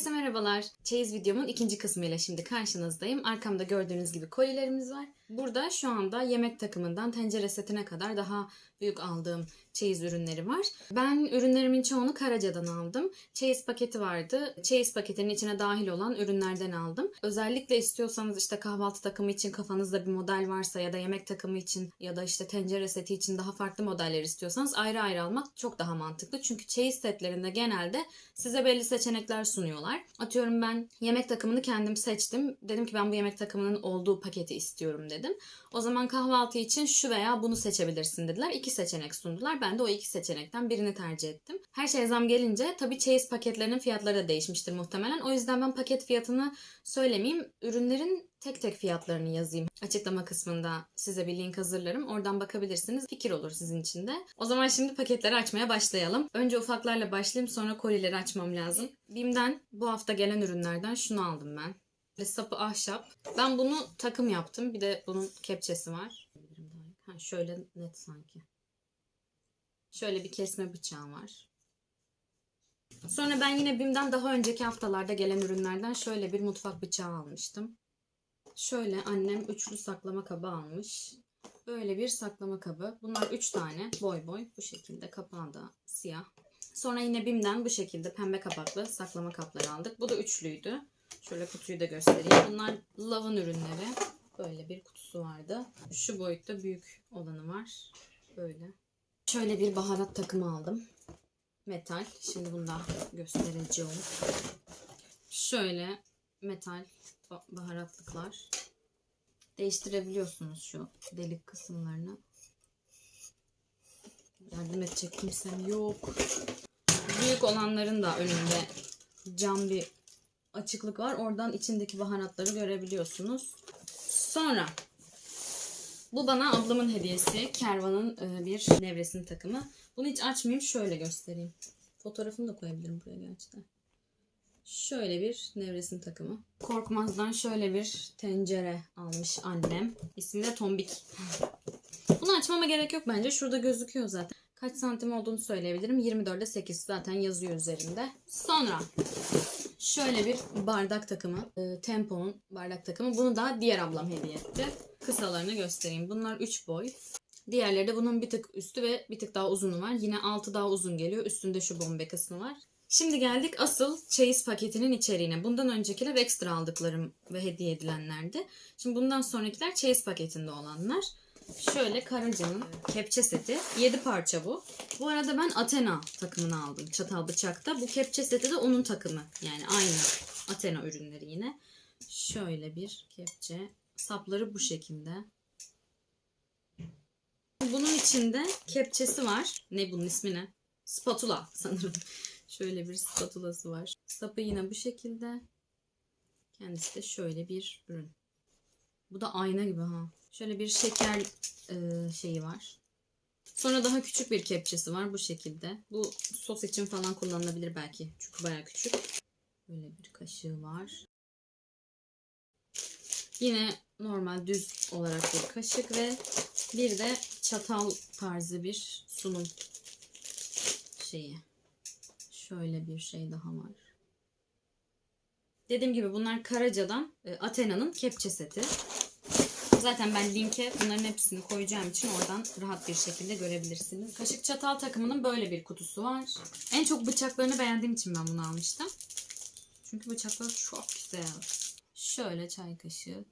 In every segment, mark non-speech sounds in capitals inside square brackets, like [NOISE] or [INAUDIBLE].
Herkese merhabalar. Çeyiz videomun ikinci kısmıyla şimdi karşınızdayım. Arkamda gördüğünüz gibi kolilerimiz var. Burada şu anda yemek takımından tencere setine kadar daha büyük aldığım çeyiz ürünleri var. Ben ürünlerimin çoğunu Karaca'dan aldım. Çeyiz paketi vardı. Çeyiz paketinin içine dahil olan ürünlerden aldım. Özellikle istiyorsanız işte kahvaltı takımı için kafanızda bir model varsa ya da yemek takımı için ya da işte tencere seti için daha farklı modeller istiyorsanız ayrı ayrı almak çok daha mantıklı. Çünkü çeyiz setlerinde genelde size belli seçenekler sunuyorlar. Atıyorum ben yemek takımını kendim seçtim. Dedim ki ben bu yemek takımının olduğu paketi istiyorum dedim. O zaman kahvaltı için şu veya bunu seçebilirsin dediler. İki seçenek sundular. Ben de o iki seçenekten birini tercih ettim. Her şeye zam gelince tabii çeyiz paketlerinin fiyatları da değişmiştir muhtemelen. O yüzden ben paket fiyatını söylemeyeyim. Ürünlerin tek tek fiyatlarını yazayım. Açıklama kısmında size bir link hazırlarım. Oradan bakabilirsiniz. Fikir olur sizin için de. O zaman şimdi paketleri açmaya başlayalım. Önce ufaklarla başlayayım sonra kolileri açmam lazım. Bim'den bu hafta gelen ürünlerden şunu aldım ben. Ve sapı ahşap. Ben bunu takım yaptım. Bir de bunun kepçesi var. Ha, şöyle net sanki. Şöyle bir kesme bıçağı var. Sonra ben yine BİM'den daha önceki haftalarda gelen ürünlerden şöyle bir mutfak bıçağı almıştım. Şöyle annem üçlü saklama kabı almış. Böyle bir saklama kabı. Bunlar üç tane boy boy bu şekilde kapağı da siyah. Sonra yine BİM'den bu şekilde pembe kapaklı saklama kapları aldık. Bu da üçlüydü. Şöyle kutuyu da göstereyim. Bunlar Love'ın ürünleri. Böyle bir kutusu vardı. Şu boyutta büyük olanı var. Böyle. Şöyle bir baharat takımı aldım. Metal. Şimdi bunu da göstereceğim. Şöyle metal ba- baharatlıklar. Değiştirebiliyorsunuz şu delik kısımlarını. Yardım edecek kimsem yok. Büyük olanların da önünde cam bir açıklık var. Oradan içindeki baharatları görebiliyorsunuz. Sonra bu bana ablamın hediyesi. Kervan'ın e, bir nevresim takımı. Bunu hiç açmayayım. Şöyle göstereyim. Fotoğrafını da koyabilirim buraya gerçekten. Şöyle bir nevresim takımı. Korkmaz'dan şöyle bir tencere almış annem. İsmi de Tombik. Bunu açmama gerek yok bence. Şurada gözüküyor zaten. Kaç santim olduğunu söyleyebilirim. 24'e 8 zaten yazıyor üzerinde. Sonra şöyle bir bardak takımı. E, Tempo'nun bardak takımı. Bunu da diğer ablam hediye etti. Kısalarını göstereyim. Bunlar 3 boy. Diğerleri de bunun bir tık üstü ve bir tık daha uzunu var. Yine altı daha uzun geliyor. Üstünde şu bombe kısmı var. Şimdi geldik asıl çeyiz paketinin içeriğine. Bundan öncekiler ekstra aldıklarım ve hediye edilenlerdi. Şimdi bundan sonrakiler çeyiz paketinde olanlar. Şöyle Karaca'nın kepçe seti. 7 parça bu. Bu arada ben Athena takımını aldım. Çatal bıçakta. Bu kepçe seti de onun takımı. Yani aynı Athena ürünleri yine. Şöyle bir kepçe. Sapları bu şekilde. Bunun içinde kepçesi var. Ne bunun ismi ne? Spatula sanırım. [LAUGHS] Şöyle bir spatulası var. Sapı yine bu şekilde. Kendisi de şöyle bir ürün. Bu da ayna gibi ha. Şöyle bir şeker e, şeyi var. Sonra daha küçük bir kepçesi var bu şekilde. Bu sos için falan kullanılabilir belki. Çünkü baya küçük. Böyle bir kaşığı var. Yine normal düz olarak bir kaşık ve bir de çatal tarzı bir sunum şeyi. Şöyle bir şey daha var. Dediğim gibi bunlar Karaca'dan e, Athena'nın kepçe seti. Zaten ben linke bunların hepsini koyacağım için oradan rahat bir şekilde görebilirsiniz. Kaşık çatal takımının böyle bir kutusu var. En çok bıçaklarını beğendiğim için ben bunu almıştım. Çünkü bıçaklar çok güzel. Şöyle çay kaşığı.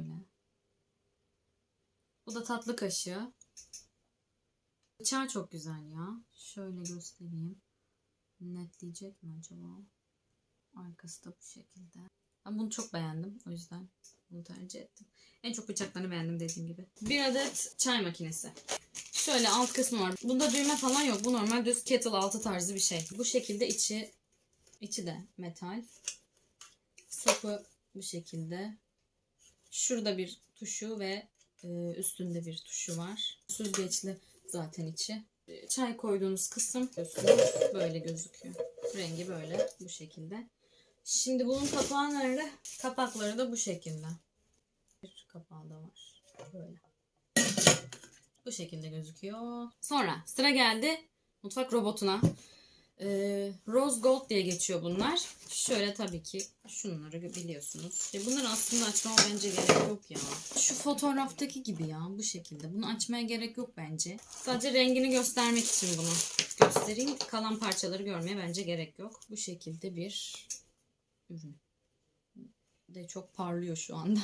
Bu da tatlı kaşığı. Bıçağı çok güzel ya. Şöyle göstereyim. Netleyecek mi acaba? Arkası da bu şekilde. Ben bunu çok beğendim. O yüzden bunu tercih ettim. En çok bıçaklarını beğendim dediğim gibi. Bir adet çay makinesi. Şöyle alt kısmı var. Bunda düğme falan yok. Bu normal düz kettle altı tarzı bir şey. Bu şekilde içi içi de metal. Sapı bu şekilde. Şurada bir tuşu ve e, üstünde bir tuşu var. Süzgeçli zaten içi. Çay koyduğunuz kısım böyle gözüküyor. Rengi böyle bu şekilde. Şimdi bunun kapağı nerede? Kapakları da bu şekilde. Bir kapağı da var. Böyle. Bu şekilde gözüküyor. Sonra sıra geldi mutfak robotuna. Ee, Rose Gold diye geçiyor bunlar. Şöyle tabii ki şunları biliyorsunuz. Ya bunları aslında açmama bence gerek yok ya. Şu fotoğraftaki gibi ya bu şekilde. Bunu açmaya gerek yok bence. Sadece rengini göstermek için bunu göstereyim. Kalan parçaları görmeye bence gerek yok. Bu şekilde bir ürün. De çok parlıyor şu anda.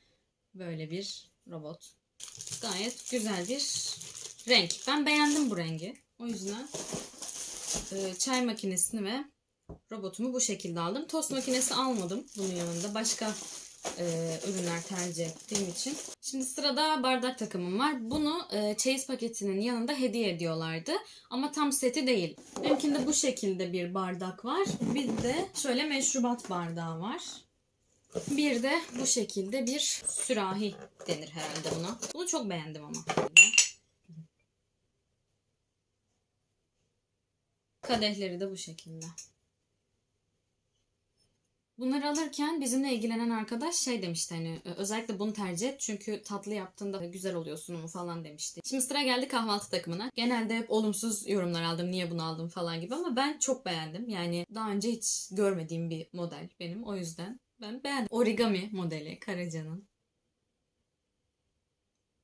[LAUGHS] Böyle bir robot. Gayet güzel bir renk. Ben beğendim bu rengi. O yüzden e, çay makinesini ve robotumu bu şekilde aldım. Tost makinesi almadım bunun yanında. Başka e, ürünler tercih ettiğim için. Şimdi sırada bardak takımım var. Bunu e, çeyiz paketinin yanında hediye ediyorlardı. Ama tam seti değil. Benimkinde bu şekilde bir bardak var. Bir de şöyle meşrubat bardağı var. Bir de bu şekilde bir sürahi denir herhalde buna. Bunu çok beğendim ama. Kadehleri de bu şekilde. Bunları alırken bizimle ilgilenen arkadaş şey demişti hani özellikle bunu tercih et çünkü tatlı yaptığında güzel oluyor sunumu falan demişti. Şimdi sıra geldi kahvaltı takımına. Genelde hep olumsuz yorumlar aldım niye bunu aldım falan gibi ama ben çok beğendim. Yani daha önce hiç görmediğim bir model benim o yüzden ben beğendim. Origami modeli Karaca'nın.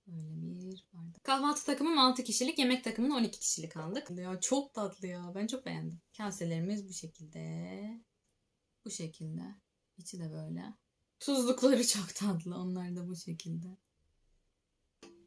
Böyle bir bardak. Kahvaltı takımım 6 kişilik, yemek takımını 12 kişilik aldık. Ya çok tatlı ya. Ben çok beğendim. Kaselerimiz bu şekilde. Bu şekilde. İçi de böyle. Tuzlukları [LAUGHS] çok tatlı. Onlar da bu şekilde.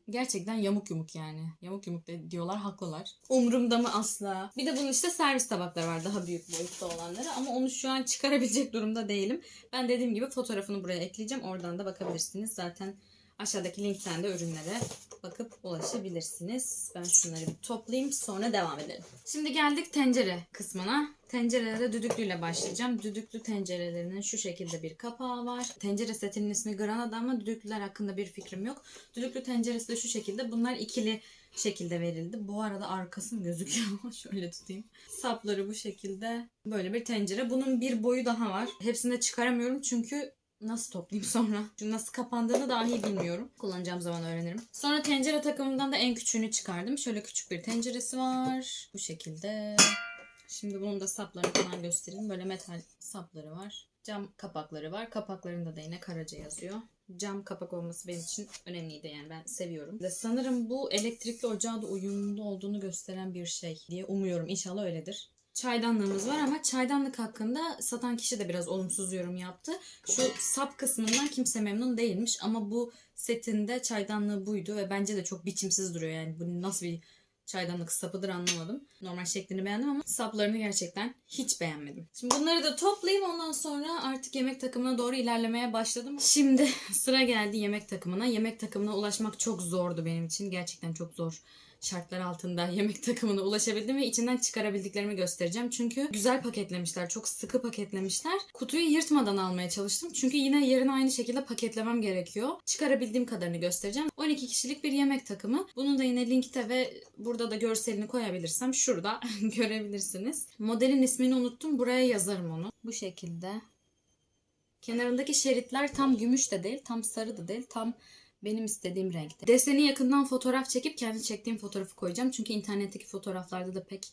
Gerçekten yamuk yumuk yani. Yamuk yumuk de diyorlar haklılar. Umurumda mı asla. Bir de bunun işte servis tabakları var daha büyük boyutta olanları ama onu şu an çıkarabilecek durumda değilim. Ben dediğim gibi fotoğrafını buraya ekleyeceğim. Oradan da bakabilirsiniz. Zaten aşağıdaki linkten de ürünlere bakıp ulaşabilirsiniz. Ben şunları bir toplayayım sonra devam edelim. Şimdi geldik tencere kısmına. Tencerelere düdüklüyle başlayacağım. Düdüklü tencerelerinin şu şekilde bir kapağı var. Tencere setinin ismi Granada ama düdüklüler hakkında bir fikrim yok. Düdüklü tenceresi de şu şekilde. Bunlar ikili şekilde verildi. Bu arada arkası gözüküyor? [LAUGHS] Şöyle tutayım. Sapları bu şekilde. Böyle bir tencere. Bunun bir boyu daha var. Hepsini de çıkaramıyorum çünkü Nasıl toplayayım sonra? Çünkü nasıl kapandığını dahi bilmiyorum. Kullanacağım zaman öğrenirim. Sonra tencere takımından da en küçüğünü çıkardım. Şöyle küçük bir tenceresi var. Bu şekilde. Şimdi bunun da saplarını falan göstereyim. Böyle metal sapları var. Cam kapakları var. Kapaklarında da yine Karaca yazıyor. Cam kapak olması benim için önemliydi yani ben seviyorum. Ve sanırım bu elektrikli ocağa da uyumlu olduğunu gösteren bir şey diye umuyorum. İnşallah öyledir çaydanlığımız var ama çaydanlık hakkında satan kişi de biraz olumsuz yorum yaptı. Şu sap kısmından kimse memnun değilmiş ama bu setinde çaydanlığı buydu ve bence de çok biçimsiz duruyor yani bu nasıl bir çaydanlık sapıdır anlamadım. Normal şeklini beğendim ama saplarını gerçekten hiç beğenmedim. Şimdi bunları da toplayayım ondan sonra artık yemek takımına doğru ilerlemeye başladım. Şimdi [LAUGHS] sıra geldi yemek takımına. Yemek takımına ulaşmak çok zordu benim için. Gerçekten çok zor şartlar altında [LAUGHS] yemek takımına ulaşabildim ve içinden çıkarabildiklerimi göstereceğim. Çünkü güzel paketlemişler. Çok sıkı paketlemişler. Kutuyu yırtmadan almaya çalıştım. Çünkü yine yerine aynı şekilde paketlemem gerekiyor. Çıkarabildiğim kadarını göstereceğim. 12 kişilik bir yemek takımı. Bunun da yine linkte ve burada da görselini koyabilirsem şurada [LAUGHS] görebilirsiniz. Modelin ismini unuttum. Buraya yazarım onu. Bu şekilde. Kenarındaki şeritler tam gümüş de değil, tam sarı da değil, tam benim istediğim renkte. Deseni yakından fotoğraf çekip kendi çektiğim fotoğrafı koyacağım. Çünkü internetteki fotoğraflarda da pek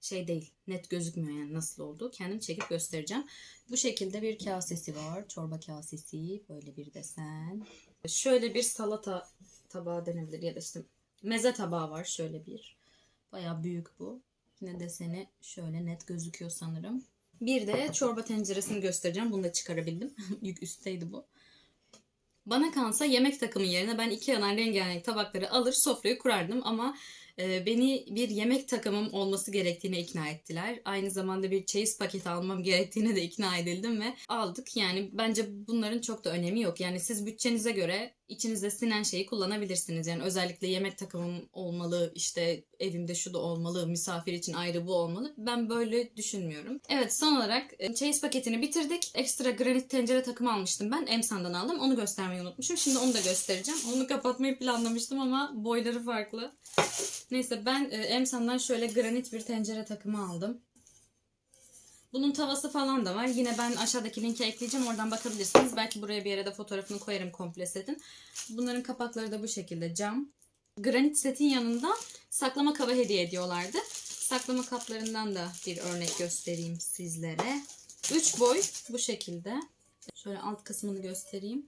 şey değil. Net gözükmüyor yani nasıl olduğu. Kendim çekip göstereceğim. Bu şekilde bir kasesi var. Çorba kasesi. Böyle bir desen. Şöyle bir salata tabağı denebilir ya da işte meze tabağı var. Şöyle bir. Baya büyük bu. Yine deseni şöyle net gözüküyor sanırım. Bir de çorba tenceresini göstereceğim. Bunu da çıkarabildim. [LAUGHS] Yük üstteydi bu. Bana kalsa yemek takımı yerine ben iki yanan rengarenk tabakları alır sofrayı kurardım ama beni bir yemek takımım olması gerektiğine ikna ettiler. Aynı zamanda bir çeyiz paketi almam gerektiğine de ikna edildim ve aldık. Yani bence bunların çok da önemi yok. Yani siz bütçenize göre içinize sinen şeyi kullanabilirsiniz. Yani özellikle yemek takımım olmalı, işte evimde şu da olmalı, misafir için ayrı bu olmalı. Ben böyle düşünmüyorum. Evet son olarak e, çeyiz paketini bitirdik. Ekstra granit tencere takımı almıştım ben. Emsan'dan aldım. Onu göstermeyi unutmuşum. Şimdi onu da göstereceğim. Onu kapatmayı planlamıştım ama boyları farklı. Neyse ben e, Emsan'dan şöyle granit bir tencere takımı aldım. Bunun tavası falan da var. Yine ben aşağıdaki linke ekleyeceğim. Oradan bakabilirsiniz. Belki buraya bir yere de fotoğrafını koyarım komple setin. Bunların kapakları da bu şekilde cam. Granit setin yanında saklama kaba hediye ediyorlardı. saklama kaplarından da bir örnek göstereyim sizlere. 3 boy bu şekilde. Şöyle alt kısmını göstereyim.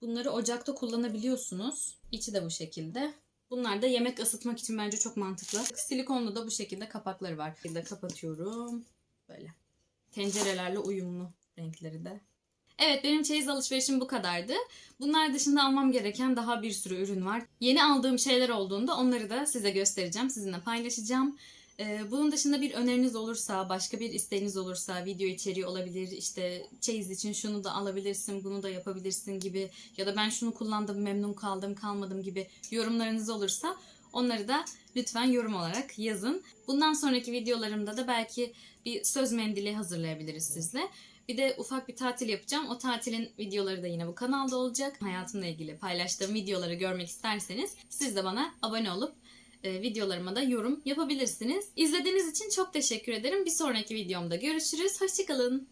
Bunları ocakta kullanabiliyorsunuz. İçi de bu şekilde. Bunlar da yemek ısıtmak için bence çok mantıklı. Silikonlu da bu şekilde kapakları var. Bir de kapatıyorum. Böyle. Tencerelerle uyumlu renkleri de. Evet benim çeyiz alışverişim bu kadardı. Bunlar dışında almam gereken daha bir sürü ürün var. Yeni aldığım şeyler olduğunda onları da size göstereceğim. Sizinle paylaşacağım. Ee, bunun dışında bir öneriniz olursa, başka bir isteğiniz olursa, video içeriği olabilir, işte çeyiz için şunu da alabilirsin, bunu da yapabilirsin gibi ya da ben şunu kullandım, memnun kaldım, kalmadım gibi yorumlarınız olursa onları da lütfen yorum olarak yazın. Bundan sonraki videolarımda da belki bir söz mendili hazırlayabiliriz sizle. Bir de ufak bir tatil yapacağım. O tatilin videoları da yine bu kanalda olacak. Hayatımla ilgili paylaştığım videoları görmek isterseniz siz de bana abone olup videolarıma da yorum yapabilirsiniz. İzlediğiniz için çok teşekkür ederim. Bir sonraki videomda görüşürüz. Hoşçakalın.